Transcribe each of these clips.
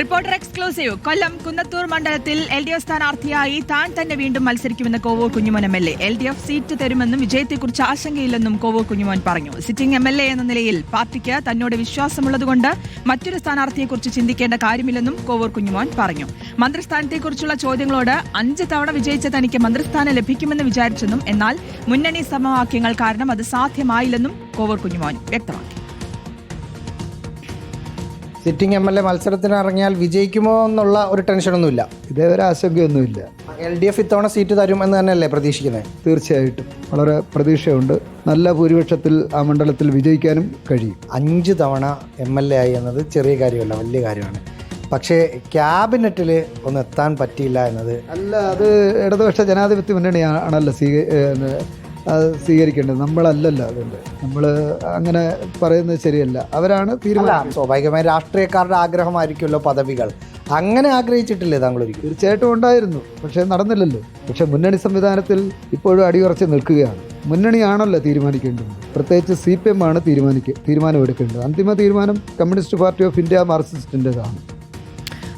Reporter exclusive. കൊല്ലം കുന്നത്തൂർ മണ്ഡലത്തിൽ L D F സ്ഥാനാർത്ഥിയായി താൻ തന്നെ വീണ്ടും മത്സരിക്കുമെന്ന് Kovoor Kunjumon M L A. L D F seat തരുമെന്നും വിജയത്തെക്കുറിച്ച് ആശങ്കയില്ലെന്നും കോവൂർ കുഞ്ഞുമോൻ പറഞ്ഞു. സിറ്റിംഗ് എം എൽ എ എന്ന നിലയിൽ പാർട്ടിക്ക് തന്നോട് വിശ്വാസമുള്ളതുകൊണ്ട് മറ്റൊരു സ്ഥാനാർത്ഥിയെക്കുറിച്ച് ചിന്തിക്കേണ്ട കാര്യമില്ലെന്നും കോവൂർ കുഞ്ഞുമോൻ പറഞ്ഞു. മന്ത്രിസ്ഥാനത്തെക്കുറിച്ചുള്ള ചോദ്യങ്ങളോട് അഞ്ച് തവണ വിജയിച്ച തനിക്ക് മന്ത്രിസ്ഥാനം ലഭിക്കുമെന്ന് വിചാരിച്ചെന്നും എന്നാൽ മുന്നണി സമവാക്യങ്ങൾ കാരണം അത് സാധ്യമായില്ലെന്നും കോവൂർ കുഞ്ഞുമോൻ വ്യക്തമാക്കി. സിറ്റിംഗ് എം എൽ എ മത്സരത്തിന് ഇറങ്ങിയാൽ വിജയിക്കുമോ എന്നുള്ള ഒരു ടെൻഷനൊന്നുമില്ല. ഇതേവരെ ആശങ്കയൊന്നുമില്ല. എൽ ഡി എഫ് ഇത്തവണ സീറ്റ് തരും എന്ന് തന്നെയല്ലേ പ്രതീക്ഷിക്കുന്നത്? തീർച്ചയായിട്ടും. വളരെ പ്രതീക്ഷയുണ്ട്. നല്ല ഭൂരിപക്ഷത്തിൽ ആ മണ്ഡലത്തിൽ വിജയിക്കാനും കഴിയും. അഞ്ച് തവണ എം എൽ എ ആയി എന്നത് ചെറിയ കാര്യമല്ല വലിയ കാര്യമാണ്. പക്ഷേ ക്യാബിനറ്റിൽ ഒന്ന് എത്താൻ പറ്റിയില്ല എന്നത് അല്ല അത് ഇടതുപക്ഷ ജനാധിപത്യ മുന്നണി ആണല്ലോ സ്വീക ഏഹ് അത് സ്വീകരിക്കേണ്ടത്. നമ്മളല്ലല്ലോ അതുകൊണ്ട്. നമ്മൾ അങ്ങനെ പറയുന്നത് ശരിയല്ല. അവരാണ് തീരുമാനം സ്വാഭാവികമായി രാഷ്ട്രീയക്കാരുടെ ആഗ്രഹമായിരിക്കുമല്ലോ പദവികൾ. അങ്ങനെ ആഗ്രഹിച്ചിട്ടില്ലേ താങ്കൾ ഒരിക്കലും തീർച്ചയായിട്ടും ഉണ്ടായിരുന്നു. പക്ഷേ നടന്നില്ലല്ലോ. പക്ഷേ മുന്നണി സംവിധാനത്തിൽ ഇപ്പോഴും അടിയുറച്ച് നിൽക്കുകയാണ്. മുന്നണിയാണല്ലോ തീരുമാനിക്കേണ്ടത്. പ്രത്യേകിച്ച് സി പി എം ആണ് തീരുമാനിക്കുക തീരുമാനമെടുക്കേണ്ടത്. അന്തിമ തീരുമാനം കമ്മ്യൂണിസ്റ്റ് പാർട്ടി ഓഫ് ഇന്ത്യ മാർക്സിസ്റ്റിന്റെതാണ്.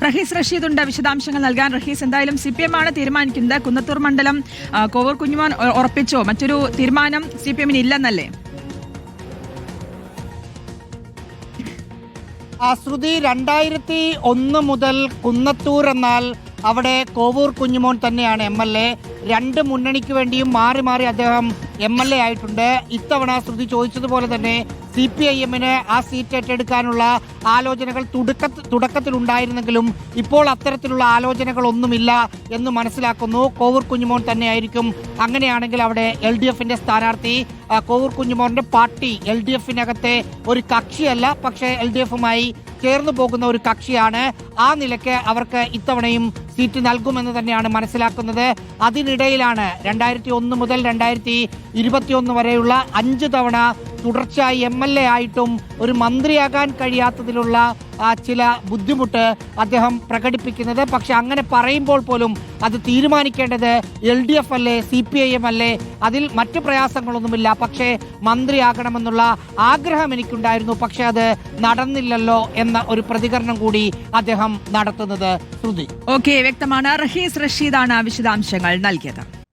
റഹീസ് റഷീദ് ഉണ്ട് വിശദാംശങ്ങൾ നൽകാൻ റഹീസ് എന്തായാലും സി പി എം ആണ് തീരുമാനിക്കുന്നത്. കുന്നത്തൂർ മണ്ഡലം കോവർ കുഞ്ഞുമോൻ ഉറപ്പിച്ചോ. മറ്റൊരു തീരുമാനം സി പി എമ്മിന് ഇല്ലെന്നല്ലേ? ശ്രുതി രണ്ടായിരത്തി ഒന്ന് മുതൽ കുന്നത്തൂർ എന്നാൽ അവിടെ കോവൂർ കുഞ്ഞുമോൻ തന്നെയാണ് എം എൽ എ രണ്ട് മുന്നണിക്ക് വേണ്ടിയും മാറി മാറി അദ്ദേഹം എം എൽ എ ആയിട്ടുണ്ട്. ഇത്തവണ ശ്രുതി ചോദിച്ചതുപോലെ തന്നെ സി പി ഐ എമ്മിന് ആ സീറ്റ് ഏറ്റെടുക്കാനുള്ള ആലോചനകൾ തുടക്ക തുടക്കത്തിലുണ്ടായിരുന്നെങ്കിലും ഇപ്പോൾ അത്തരത്തിലുള്ള ആലോചനകളൊന്നുമില്ല എന്ന് മനസ്സിലാക്കുന്നു. കോവൂർ കുഞ്ഞുമോൻ തന്നെയായിരിക്കും അങ്ങനെയാണെങ്കിൽ അവിടെ എൽ ഡി എഫിന്റെ സ്ഥാനാർത്ഥി. കോവൂർ കുഞ്ഞുമോന്റെ പാർട്ടി എൽ ഡി എഫിനകത്തെ ഒരു കക്ഷിയല്ല പക്ഷേ എൽ ഡി എഫുമായി ചേർന്നു പോകുന്ന ഒരു കക്ഷിയാണ്. ആ നിലയ്ക്ക് അവർക്ക് ഇത്തവണയും സീറ്റ് നൽകുമെന്ന് തന്നെയാണ് മനസ്സിലാക്കുന്നത്. അതിനിടയിലാണ് രണ്ടായിരത്തി ഒന്ന് മുതൽ രണ്ടായിരത്തി ഇരുപത്തിയൊന്ന് വരെയുള്ള അഞ്ച് തവണ തുടർച്ചയായി എം എൽ എ ആയിട്ടും ഒരു മന്ത്രിയാകാൻ കഴിയാത്തതിലുള്ള ചില ബുദ്ധിമുട്ട് അദ്ദേഹം പ്രകടിപ്പിക്കുന്നത്. പക്ഷെ അങ്ങനെ പറയുമ്പോൾ പോലും അത് തീരുമാനിക്കേണ്ടത് എൽ ഡി എഫ് അല്ലേ സി പി ഐ എം അല്ലേ? അതിൽ മറ്റു പ്രയാസങ്ങളൊന്നുമില്ല. പക്ഷേ മന്ത്രിയാകണമെന്നുള്ള ആഗ്രഹം എനിക്കുണ്ടായിരുന്നു. പക്ഷെ അത് നടന്നില്ലല്ലോ എന്ന ഒരു പ്രതികരണം കൂടി അദ്ദേഹം നടത്തുന്നത്. ശ്രുതി. ഓക്കെ വ്യക്തമാണ്. റഹീസ് റഷീദാണ് വിശദാംശങ്ങൾ നൽകിയത്.